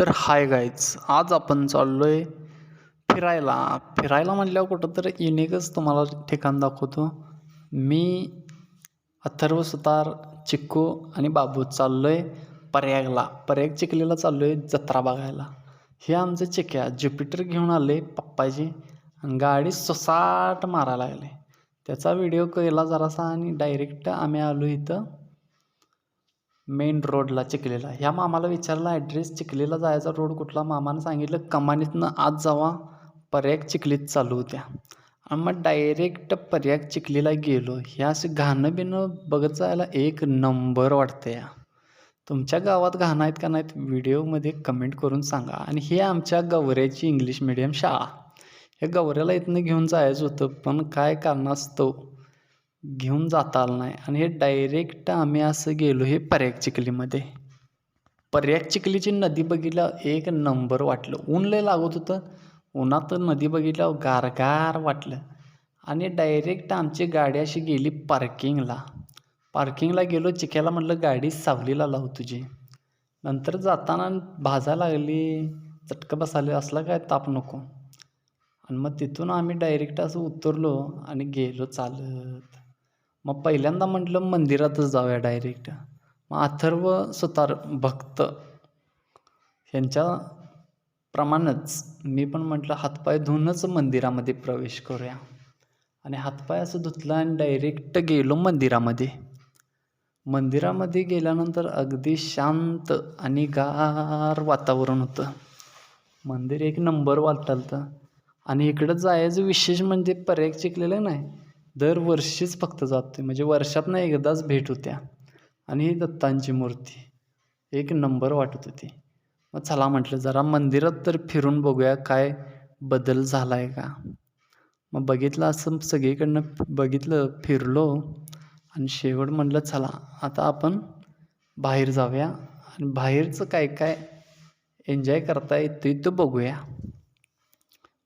तर hi guys आज आपण चाललो आहे फिरायला. फिरायला म्हटल्यावर कुठं तर युनिकच तुम्हाला ठिकाण दाखवतो. मी अथर्व सुतार चिक्कू आणि बाबू चाललो आहे पर्यागला. पर्याग चिखलीला चाललो आहे जत्रा बघायला. हे आमचं चिक्या ज्युपिटर घेऊन आले पप्पाजी आणि गाडी सोसाट मारायला लागले. त्याचा व्हिडिओ केला जरासा आणि डायरेक्ट आम्ही आलो इथं. मेन रोडला चिखलीला. ह्या मामाला विचारला ॲड्रेस चिखलीला जायचा रोड कुठला? मामानं सांगितलं कमानीतनं आज जावा पर्याग चिखलीत चालू होत्या. आणि मग डायरेक्ट पर्याग चिखलीला गेलो. हे असं घाणं बिणं बघत जायला एक नंबर वाटतं या तुमच्या गावात घाणं आहेत का नाहीत व्हिडिओमध्ये कमेंट करून सांगा. आणि हे आमच्या गवऱ्याची इंग्लिश मिडियम शाळा. ह्या गवऱ्याला इथनं घेऊन जायचं होतं पण काय कारणास्तव घेऊन जाता आलं नाही. आणि हे डायरेक्ट आम्ही असं गेलो हे पर्याग चिखलीमध्ये. पर्याग चिखलीची नदी बघितल्यावर एक नंबर वाटलं. ऊन लय लागत होतं. उन्हात नदी बघितल्यावर गारगार वाटलं. आणि डायरेक्ट आमची गाडी अशी गेली पार्किंगला पार्किंगला गेलो चिक्याला म्हटलं गाडी सावलीला लाव तुझी. नंतर जाताना भाजा लागली. चटकं बसाले. असला काय ताप नको. आणि मग तिथून आम्ही डायरेक्ट असं उतरलो आणि गेलो चालत. मग पहिल्यांदा म्हटलं मंदिरातच जाऊया डायरेक्ट मग अथर्व सुतार भक्त ह्यांच्या प्रमाणच मी पण म्हटलं हातपाय धुवूनच मंदिरामध्ये प्रवेश करूया. आणि हातपाय असं धुतलं आणि डायरेक्ट गेलो मंदिरामध्ये. मंदिरामध्ये गेल्यानंतर अगदी शांत आणि गार वातावरण होतं. मंदिर एक नंबर वाटलं आणि इकडं जायचं विशेष म्हणजे पर्याय चिकलेलं नाही. दरवर्षीच फक्त जाते म्हणजे वर्षातनं एकदाच भेट होत्या. आणि ही दत्तांची मूर्ती. एक नंबर वाटत होती. मग चला म्हटलं जरा मंदिरात तर फिरून बघूया काय बदल झाला आहे का? मग बघितलं असं सगळीकडनं बघितलं फिरलो. आणि शेवट म्हटलं चला आता आपण बाहेर जाऊया. आणि बाहेरचं काय काय एन्जॉय करता येतं तो बघूया.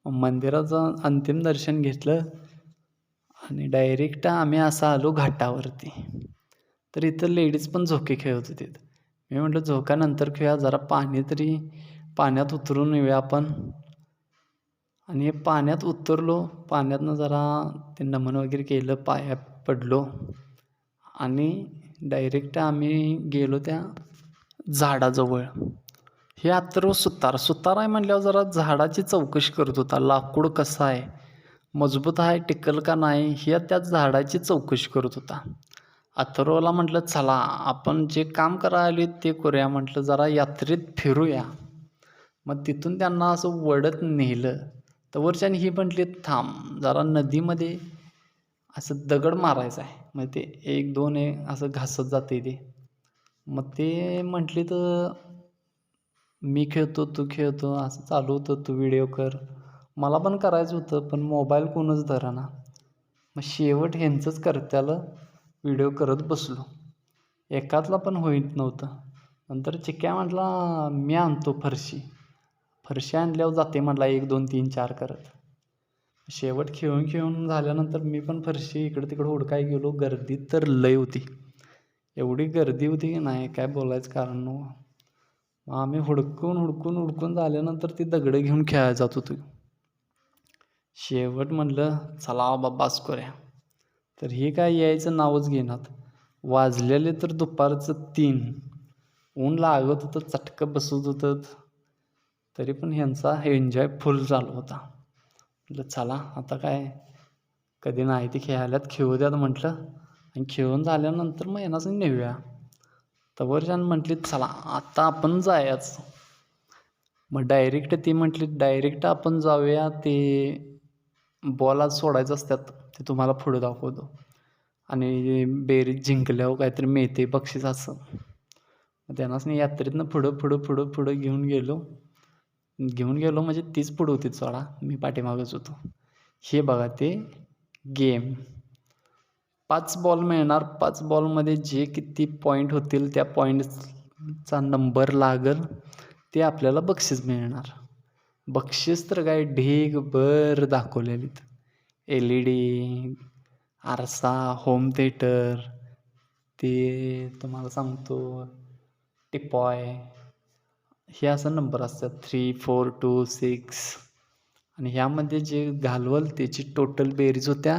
मंदिराचं अंतिम दर्शन घेतलं. आणि डायरेक्ट आम्ही असं आलो घाटावरती. तर इथं लेडीज पण झोके खेळत होते मी म्हटलं झोकानंतर खेळा जरा पाणी तरी पाण्यात उतरून येऊया आपण. आणि पाण्यात उतरलो पाण्यातनं जरा ते नमन वगैरे केलं पाया पडलो. आणि डायरेक्ट आम्ही गेलो त्या झाडाजवळ. हे अथर्व सुतार सुतार आहे म्हटल्यावर जरा झाडाची चौकशी करत होता लाकूड कसं आहे? मजबूत आहे टिकल का नाही हे त्या झाडाची चौकशी करत होता. अथर्वला म्हटलं चला आपण जे काम करायला ते करूया. म्हटलं जरा यात्रेत फिरूया. मग तिथून त्यांना असं वडत नेलं. तर वरच्याने ही म्हटली थांब जरा नदीमध्ये असं दगड मारायचं आहे. मग ते एक दोन एक असं घासत जाते ते. मग ते म्हटली तर मी खेळतो तू खेळतो असं चालू होतं तू व्हिडिओ कर. मला पण करायचं होतं पण मोबाईल कोणच धराना. मग शेवट ह्यांचंच करत्याला व्हिडिओ करत बसलो. एकातला पण होईत नव्हतं. नंतर चिक्या म्हटला मी आणतो फरशी. फरशी आणल्यावर जाते म्हटला एक दोन तीन चार करत. शेवट खेळून खेळून झाल्यानंतर मी पण फरशी इकडं तिकडं हुडकाय गेलो. गर्दी तर लय होती. एवढी गर्दी होती की नाही काय बोलायचं कारण नव्हतं. मग आम्ही हुडकून हुडकून हुडकून झाल्यानंतर ती दगडं घेऊन खेळायला जात होतो. शेवट म्हटलं चला बाबा करूया. तर हे काय यायचं नावच घेणार वाजलेले तर दुपारचं तीन. ऊन लागत होतं चटकं बसत होतं. तरी पण ह्यांचा एन्जॉय फुल चालू होता. म्हटलं चला आता काय? कधी नाही ते खेळायलात खेळू द्यात म्हटलं. आणि खेळून झाल्यानंतर मग येणारच नेऊया. तवरच्यान म्हटली चला आता आपण जायचं. मग डायरेक्ट ती म्हटली डायरेक्ट आपण जाऊया ते बॉल आज सोडायचं असतात ते तुम्हाला पुढं दाखवतो. आणि बेरीज जिंकल्यावर काहीतरी मिळते बक्षीस असं. त्यांनाच नाही यात्रेतनं पुढं पुढं पुढं पुढं घेऊन गेलो. घेऊन गेलो म्हणजे तीच पुढं होती सोडा. मी पाठीमागच होतो. हे बघा ते गेम पाच बॉल मिळणार. पाच बॉलमध्ये जे किती पॉईंट होतील त्या पॉईंटचा नंबर लागल ते आपल्याला बक्षीस मिळणार. बक्षीस तर काय ढीगभर दाखवलेलीत. एल ई डी आरसा होम थिएटर ते तुम्हाला सांगतो टिपॉय हे असं नंबर असतात थ्री फोर टू सिक्स आणि ह्यामध्ये जे घालवल त्याची टोटल बेरीज होत्या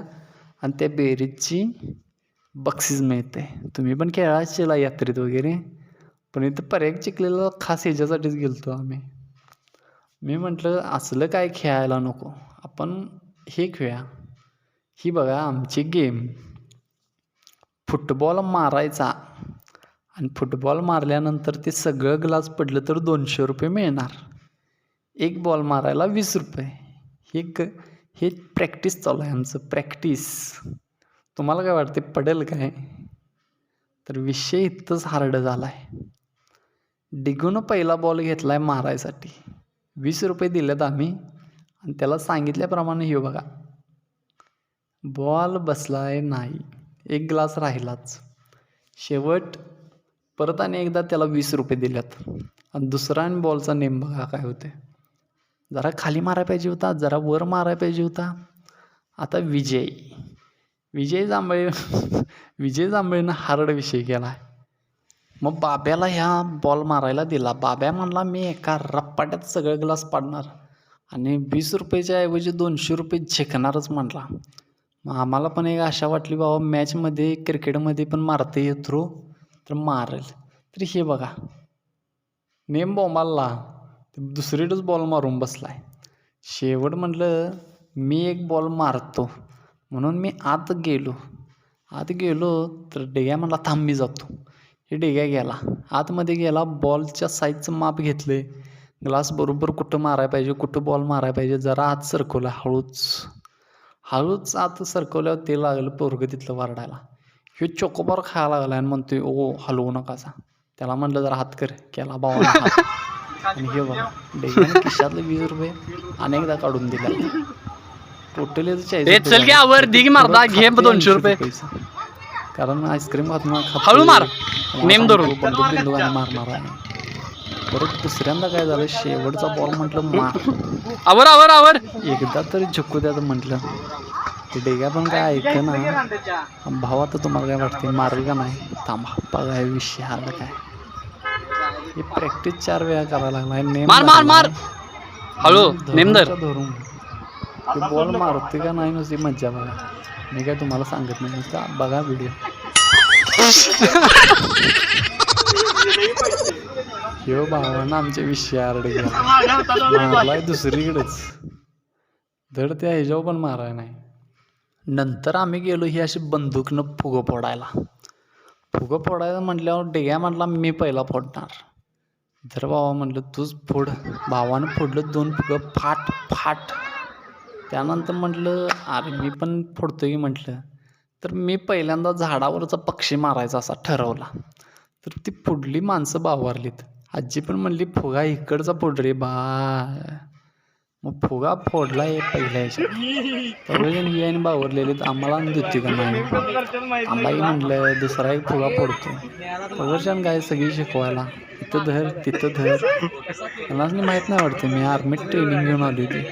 आणि त्या बेरीजची बक्षीस मिळते. तुम्ही पण खेळायला यात्रेत वगैरे. पण इथं पर्याय चिकलेला खास ह्याच्यासाठीच गेलतो आम्ही. मी म्हटलं असलं काय खेळायला नको. आपण हे खेळूया. ही बघा आमची गेम फुटबॉल मारायचा. आणि फुटबॉल मारल्यानंतर ते सगळं ग्लास पडलं तर दोनशे रुपये मिळणार. एक बॉल मारायला वीस रुपये. हे क हे प्रॅक्टिस चालू आहे आमचं. प्रॅक्टिस तुम्हाला काय वाटते पडेल काय? तर विषय इतकंच हार्ड झाला आहे डिगून पहिला बॉल घेतला आहे मारायसाठी. वीस रुपये दिलेत आम्ही. आणि त्याला सांगितल्याप्रमाणे हे बघा. बॉल बसलाय नाही. एक ग्लास राहिलाच. शेवट परत आणि एकदा त्याला वीस रुपये दिल्यात आणि दुसरा आणि बॉलचा नेम बघा काय होते जरा खाली मारायला पाहिजे होता जरा वर मारायला पाहिजे होता. आता विजय. विजय जांभळे विजय जांभळेनं हार्ड विषय केला आहे मग बाब्याला ह्या बॉल मारायला दिला. बाब्या म्हणला मी एका रप्पाट्यात सगळं ग्लास पाडणार आणि वीस रुपयाच्या ऐवजी दोनशे रुपये झेकणारच म्हणला. मग आम्हाला पण एक आशा वाटली बाबा मॅचमध्ये क्रिकेटमध्ये पण मारते हे थ्रू तर मारेल. तर हे बघा. नेम बॉम्बाला दुसरीकडंच बॉल मारून बसलाय. शेवट म्हटलं मी एक बॉल मारतो. म्हणून मी आत गेलो. आत गेलो तर डेग्या म्हणला थांब मी जातो. हे डेग्या गेला. आतमध्ये गेला बॉलच्या साईजचं माप घेतले ग्लास बरोबर कुठं मारायला पाहिजे कुठं बॉल मारायला पाहिजे जरा आत सरकवला हळूच. हळूच आत सरकवल्यावर ते लागलं पोरगं तिथलं वारडायला. ह्यो चोकोबार खायला लागला आणि म्हणतोय ओ हलवू नकासा त्याला म्हणलं जरा हात कर. केला बाबा आणि हे बघा डेग्याने खिशातले वीस रुपये अनेकदा काढून दिला. टोटली ए, चल की आवर, दे की मारदा, घे दोनशे रुपये. कारण आईस्क्रीम खात हळू मार. नेम धरून. बंदूक बिंदूक आणि मारणार आहे. परत दुसऱ्यांदा काय झालं शेवटचा बॉल म्हटलं मार. आवर आवर आवर. एकदा तरी झुकू द्या म्हटलं. ते डेग्या पण काय ऐक ना. भाव आता तुम्हाला काय वाटते मारेल का नाही? थांबा बघा विषय आला काय. हे प्रॅक्टिस चार वेळा करायला लागलाय. नेम मार, मार, मार. हळू, नेम धरून बॉल मारते का नाही नुसती मज्जा बघा. मी काय तुम्हाला सांगत नाही नुसतं बघा व्हिडिओ ह्यो भावानं आमच्या विषय आरडे मारलाय दुसरीकडेच. धड त्या ह्याच्यावर पण माराय नाही. नंतर आम्ही गेलो ही अशी बंदूकनं फुगं फोडायला. फुगं फोडायला म्हटल्यावर डेग्या म्हटला मी पहिला फोडणार. धर बाबा म्हटलं तूच फोड. भावानं फोडलं दोन फुगं फाट फाट त्यानंतर म्हटलं अरे मी पण फोडतो की म्हटलं. तर मी पहिल्यांदा झाडावरचा पक्षी मारायचा असा ठरवला. तर ती पुढली माणसं बावारलीत. आजी पण म्हणली फुगा इकडचा फोड रे बा. मग फुगा फोडला आहे पहिल्या ह्याच्यात सगळेजण आणि बावरलेलीत आम्हाला आणि देते का नाही? आम्हालाही म्हटलं दुसरा एक फुगा फोडतो. प्रदर्शन काय सगळी शिकवायला. इथं धर तिथं धर. मलाच नाही माहीत नाही वाटते मी आर्मीत ट्रेनिंग घेऊन आली होती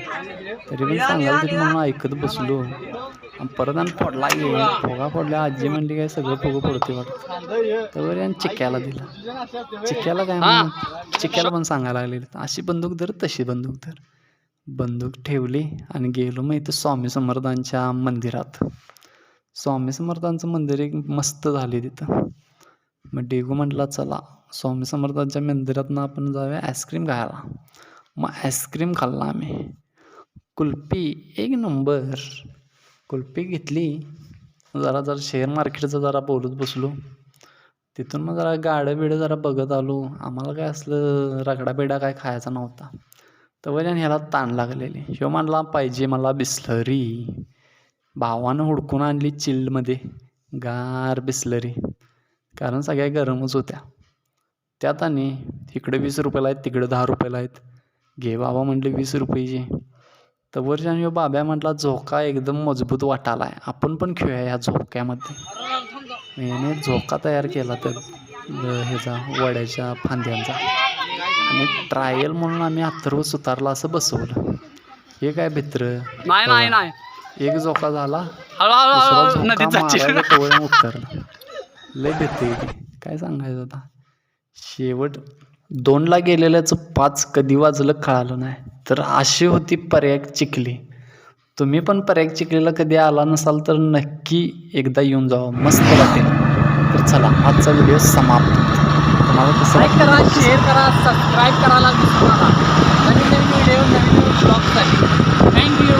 तरी पण सांगायला तरी म्हणून ऐकत बसलो. आणि परत आणि फोडला गेली फुगा फोडल्या आजी म्हणली काय सगळं फुगं पडते वाटतं. तर आणि चिक्क्याला दिला. चिक्क्याला काय म्हणत? चिक्क्याला पण सांगायला लागलेली. अशी बंदूक धर तशी बंदूक धर. बंदूक ठेवली आणि गेलो मग इथं स्वामी समर्थांच्या मंदिरात. स्वामी समर्थांचं मंदिर एक मस्त झाले तिथं. मग डेगू म्हटला चला स्वामी समर्थांच्या मंदिरातनं आपण जाऊया आईस्क्रीम खायला. मग आईस्क्रीम खाल्ला आम्ही. कुल्फी एक नंबर. कुल्फी घेतली. जरा जरा शेअर मार्केटचं जरा बोलत बसलो. तिथून मग जरा गाडं बिडं जरा बघत आलो. आम्हाला काय असलं रगडा बिडा काय खायचा नव्हता. तर आणि ह्याला ताण लागलेली. शिव म्हणला पाहिजे मला बिस्लरी. भावानं हुडकून आणली चिल्डमध्ये गार बिस्लरी. कारण सगळ्या गरमच होत्या. त्यात आणि इकडे वीस रुपयाला आहेत तिकडे दहा रुपयाला आहेत. घे बाबा म्हटले वीस रुपयाची. तर वरच्या ह्यो बाब्या म्हटला झोका एकदम मजबूत वाटाला आहे आपण पण खेळूया ह्या झोक्यामध्ये. याने झोका तयार केला तर ह्याचा वड्याच्या फांद्यांचा. आणि ट्रायल म्हणून आम्ही अथर्व सुतारला असं बसवलं. हे काय भित्र? नाही एक झोका झाला. उतरला. लय भीती होती. काय सांगायचं आता? शेवट दोनला गेलेल्याचं पाच कधी वाजलं कळालं नाही. तर अशी होती पर्याग चिखली. तुम्ही पण पर्याग चिखलीला कधी आला नसाल तर नक्की एकदा येऊन जावा. मस्त वाटेल. तर चला आजचा व्हिडिओ समाप्त तुम्हाला कसं? करा शेअर करा सबस्क्राईब करायला विसरू नका. नवीन नवीन व्हिडिओ नवीन नवीन ब्लॉगसाठी थँक्यू